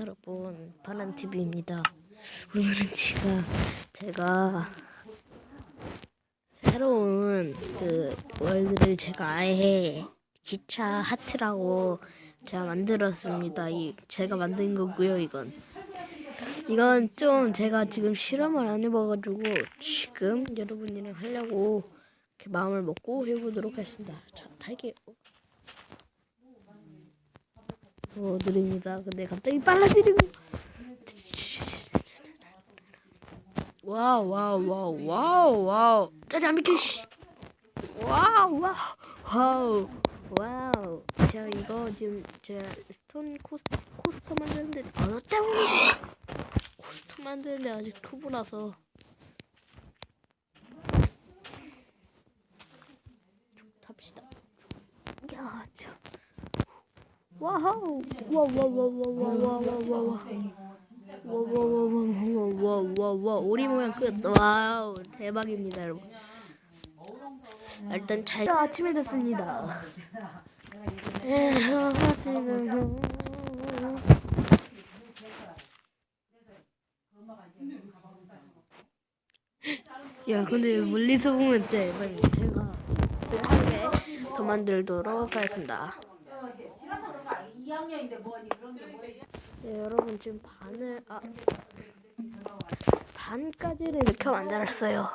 여러분 파란 TV입니다. 오늘은 제가 제가 새로운 그 월드를 제가 아예 기차 하트라고 제가 만들었습니다. 이 제가 만든 거고요. 이건 이건 좀 제가 지금 실험을 안 해봐가지고 지금 여러분이랑 하려고 이렇게 마음을 먹고 해보도록 하겠습니다. 자 탈게요. 어 느립니다. 근데 갑자기 빨라지는 와우 와우 와우 와우 와우. 비켜 씨 와우 와우 와우 와우. 제가 이거 지금 제가 스톤 코스, 코스터 만드는데 언어 때문에. 코스터 만드는데 아직 초보라서. 탑시다. 야 저. 와우. 와와와와와와와와 와와와와와와와와 오리 모양 끝. 와우 대박입니다 여러분. 일단 잘 아침에 됐습니다. 야 근데 멀리서 보면 진짜 대박이야. 제가 한개더 만들도록 하겠습니다 네, 여러분 지금 반을 아 반까지를 이렇게 만들었어요.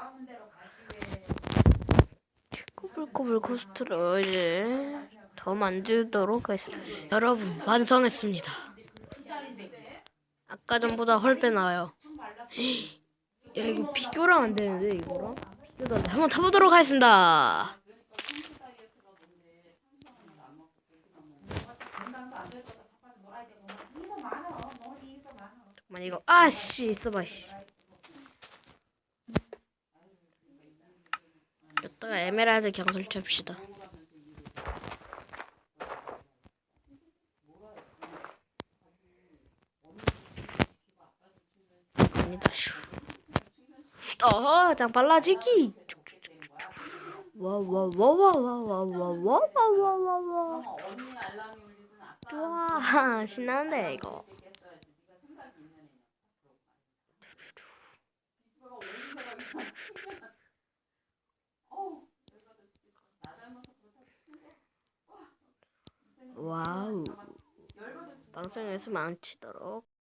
꼬불꼬불 코스트로 이제 더 만들도록 하겠습니다. 여러분 완성했습니다. 아까 전보다 헐빼 나와요. 야 이거 비교랑 안 되는데 이거랑 비교도 안 돼. 한번 타보도록 하겠습니다. 잠깐만 이거 아씨 있어봐 씨. 이따가 에메랄드 그냥 설치합시다 아니다 슈. 어허 장 빨라지기 와와와와와와와와와와 와와 신나는데 이거. 와우. 방송에서 망치도록